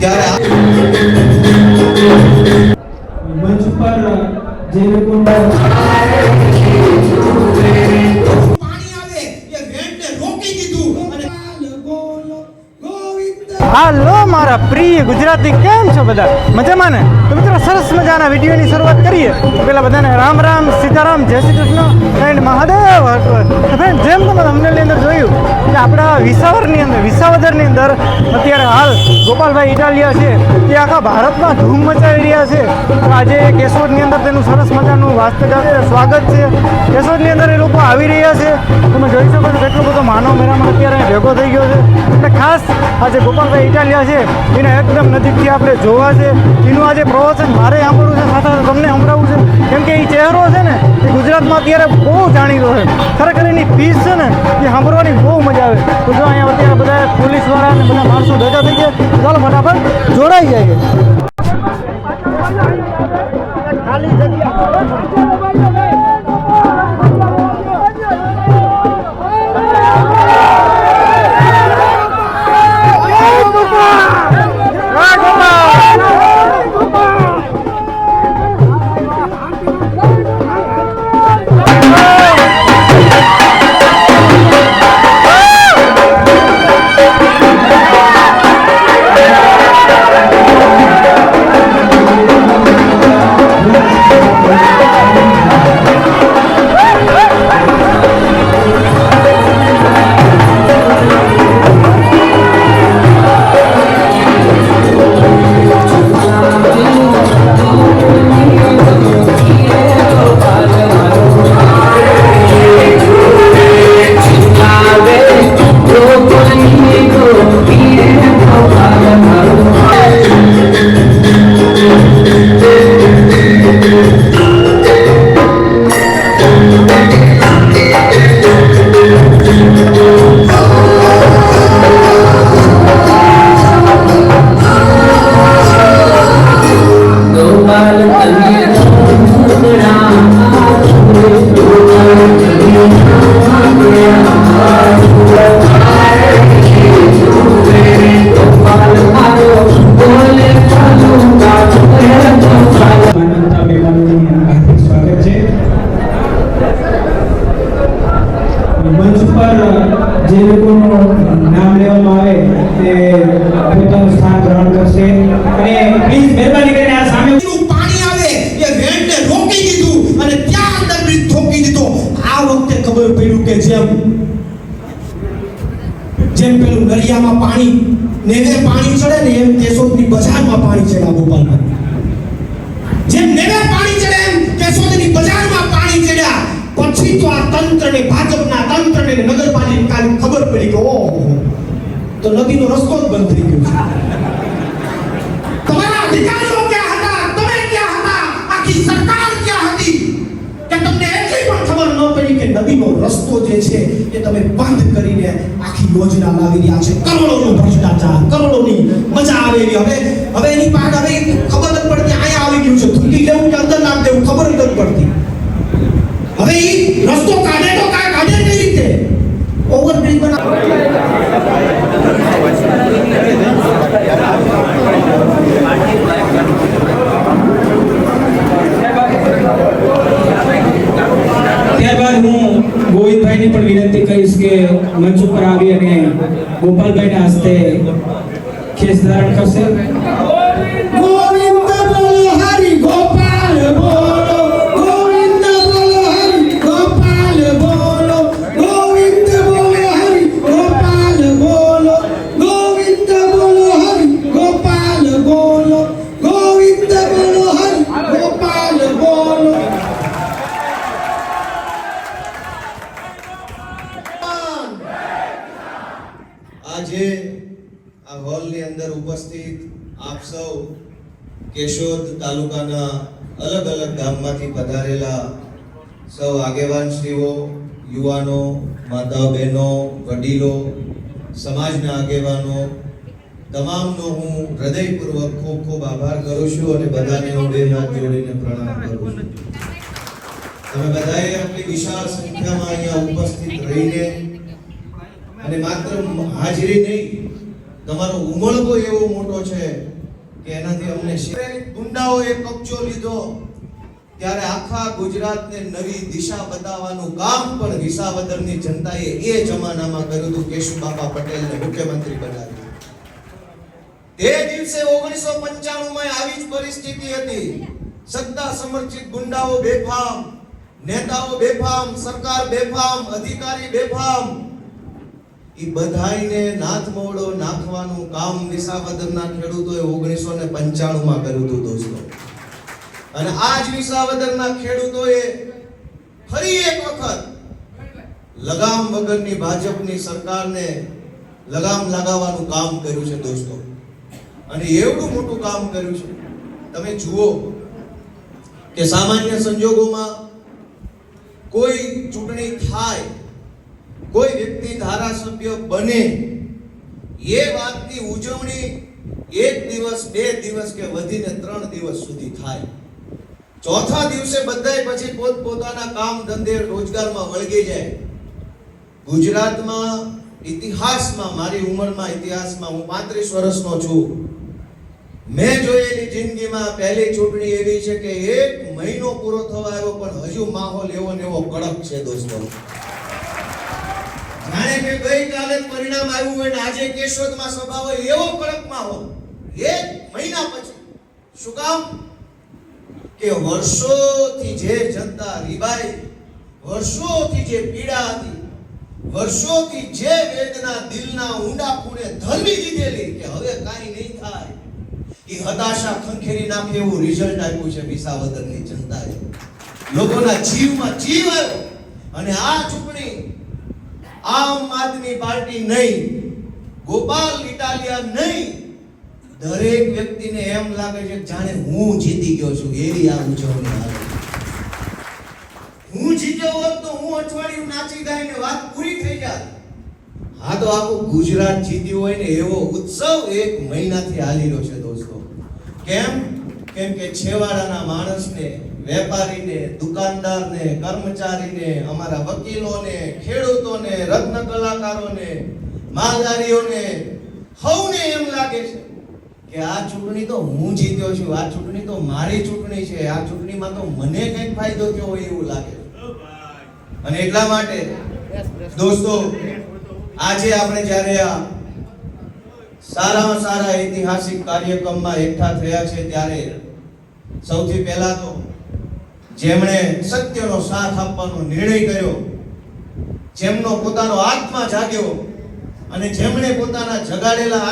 ત્યારે મંચ પર જે લોકો પાણી આવે એ વેણને રોકી દીધું અને હાલો મારા પ્રિય ગુજરાતી કેમ છો બધા? મજામાં ને? તો મિત્રો સરસ મજાના વિડીયોની શરૂઆત કરીએ. તો પેલા બધાને રામ રામ સીતારામ જય શ્રી કૃષ્ણ એન્ડ મહાદેવ તો જેમ તમે અમને અંદર જોયું કે આપણા વિસાવરની અંદર, વિસાવદરની અંદર અત્યારે હાલ ગોપાલભાઈ ઇટાલિયા છે. તે આખા ભારતમાં ધૂમ મચાવી રહ્યા છે. તો આજે કેશોદની અંદર તેનું સરસ મજાનું વાસ્તવિક સ્વાગત છે. કેશોદની અંદર એ લોકો આવી રહ્યા છે. તમે જોઈ શકો છો કેટલો બધો માનવ મેળામાં અત્યારે ભેગો થઈ ગયો છે. એટલે ખાસ આજે ગોપાલભાઈ ઇટાલિયા છે, એને એકદમ નજીકથી આપણે જોવા છે. એનું આજે પ્રવચન મારે સાંભળવું છે, સાથે તમને સંભળાવવું છે. કેમ કે એ ચહેરો છે ને, એ ગુજરાતમાં અત્યારે બહુ જાણીતો છે. ખરેખર એની ફીસ છે ને એ સાંભળવાની બહુ મજા આવે. તો જો અહીંયા અત્યારે બધા પોલીસવાળા અને બધા માણસો ભેગા થઈ ગયા. ચાલો ફટાફટ જોડાઈ જાય ખાલી માનવતા જે લોકોનું નામ લેવામાં આવે તે પોતાનું સ્થાન ગ્રહણ કરશે. અને પ્લીઝ મહેરબાની કરીને આ સામે પાણી આવે, એ વેણને રોકી દીધું અને ત્યાં અંદર બ્રિજ ઠોકી દીધો. આ વખતે ખબર પડ્યું કે જેમ જેમ પેલું નરિયામાં પાણી નેવે પાણી ચડે ને એમ કેશોદની બજારમાં પાણી ચડ્યા ગોપાલભાઈ. જેમ નેવે પાણી ચડે એમ કેશોદની બજારમાં પાણી ચડ્યા. પછી તો આ તંત્રને, ભાજપના તંત્રને નગરપાલિકાને ખબર પડી કે ઓહો, તો નદીનો રસ્તો જ બંધ થઈ ગયો છે. તમારા અધિકારીઓ ક્યાં હતા? તમે ક્યાં હતા? આખી સરકાર ક્યાં હતી? કે તમને એટલી પણ ખબર ન પડી કે નદીનો રસ્તો જે છે, એ તમે બંધ કરીને આખી યોજના લાવી રહ્યા છે. કરોડોનો ભ્રષ્ટાચાર, કરોડોની મજા આવે એવી. હવે હવે એની પાડ હવે ખબર જ પડતી, અહીંયા આવી ગયું છે. થૂકી લેવું કે અંદર નાખ દેવું, ખબર જ પડતી. હવે ઈ રસ્તો કાઢે તો કા કાઢે કઈ રીતે. ઓવરબ્રિજ ત્યારબાદ હું ગોવિંદભાઈને પણ વિનંતી કરીશ કે મંચ ઉપર આવી અને ગોપાલભાઈના હસ્તે ખેસ ધારણ કરશે. આજે આ હોલની અંદર ઉપસ્થિત આપ સૌ કેશોદ તાલુકાના અલગ અલગ ગામમાંથી પધારેલા સૌ આગેવાનશ્રીઓ યુવાનો માતા બહેનો, વડીલો, સમાજના આગેવાનો, તમામનો હું હૃદયપૂર્વક ખૂબ ખૂબ આભાર કરું છું અને બધાને હું બે હાથ જોડીને પ્રણામ કરું છું. તમે બધાએ આટલી વિશાળ સંખ્યામાં અહીંયા ઉપસ્થિત રહીને અને માત્ર હાજરી નહીં, તમારો ઉમળકો એવો મોટો છે કે એનાથી અમને ગુંડાઓએ કબજો લીધો, ત્યારે આખા ગુજરાતને નવી દિશા બતાવવાનું કામ પણ વિસાવદરની જનતાએ એ જમાનામાં કર્યું હતું, કેશુબાપા પટેલને મુખ્યમંત્રી બનાવ્યું. તે દિવસે ઓગણીસો પંચાણું આવી જ પરિસ્થિતિ હતી. સત્તા સમર્થિત ગુંડાઓ બેફામ, નેતાઓ બેફામ, સરકાર બેફામ, અધિકારી બેફામ ઈ બધાયને નાથ મોડો નાખવાનું કામ વિસાવદરના ખેડૂતોએ ઓગણીસો ને પંચાણું માં કર્યું હતું દોસ્તો. અને આ જ વિસાવદરના ખેડૂતોએ ફરી એક વખત લગામ વગરની ભાજપની સરકારને લગામ લગાવવાનું કામ કર્યું છે દોસ્તો. અને એવડું મોટું કામ કર્યું છે. તમે જુઓ કે સામાન્ય સંજોગોમાં કોઈ ચૂંટણી થાય કોઈ વ્યક્તિ ધારાસભ્ય બને, એ વાતની ઉજવણી એક દિવસ, બે દિવસ કે વધીને ત્રણ દિવસ સુધી થાય. ચોથા દિવસે બધાય પછી પોતપોતાના કામ ધંધે રોજગારમાં વળગી જાય. ગુજરાતમાં, ઇતિહાસમાં, મારી ઉંમરમાં ઇતિહાસમાં હું પાંત્રીસ વર્ષનો છું. મેં જોયેલી જિંદગીમાં પહેલી ચૂંટણી એવી છે કે એક મહિનો પૂરો થવા આવ્યો, પણ હજુ માહોલ એવો ને એવો કડક છે દોસ્તો. જાણે કે ગઈકાલે જ પરિણામ આવ્યું હોય ને આજે કેશોદમાં સભા હોય એવો કડક હો એક મહિના પછી. શું કામ? કે વર્ષોથી જે જનતા રીબાઈ, વર્ષોથી જે પીડા હતી, વર્ષોથી જે વેદના દિલના ઊંડા ખૂણે ધરવી દીધેલી કે હવે કાંઈ નહીં થાય. એ હતાશા ખંખેરી નાખે એવું રિઝલ્ટ આપ્યું છે વિસાવદરની જનતાએ. લોકોના જીવમાં જીવ આવ્યો. અને આ ચૂંટણી આમ આદમી પાર્ટી નહીં, ગોપાલ ઇટાલિયા નહીં. દરેક વ્યક્તિને એમ લાગે છે જાણે હું જીતી ગયો છું, એવી આ ઉજવણી આવે હું જીત્યો હોત તો હું અઠવાડિયું નાચી ગાઈને વાત પૂરી થઈ જાત. હા તો આખું ગુજરાત જીત્યું હોય ને એવો ઉત્સવ એક મહિનાથી હાલી રહ્યો છે દોસ્તો. કેમ? કેમ કે છેવાડાના માણસને વેપારીને, દુકાનદારને, કર્મચારીને, અમારા વકીલોને, ખેડૂતોને, રત્ન કલાકારોને, માલધારીઓને સૌને એમ લાગે છે કે આ ચૂંટણી તો હું જીત્યો છું, આ ચૂંટણી તો મારી ચૂંટણી છે, આ ચૂંટણીમાં તો મને કંઈક ફાયદો થયો હોય એવું લાગે અને એટલા માટે, દોસ્તો, આજે આપણે જ્યારે આ સારામાં સારા ઐતિહાસિક કાર્યક્રમમાં એકઠા થયા છે ત્યારે સૌથી પહેલા તો જેમણે સત્યનો સાથ આપવાનો નિર્ણય કર્યો જેમનો પોતાનો આત્મા જાગ્યો અને જેમણે પોતાના જગાડેલા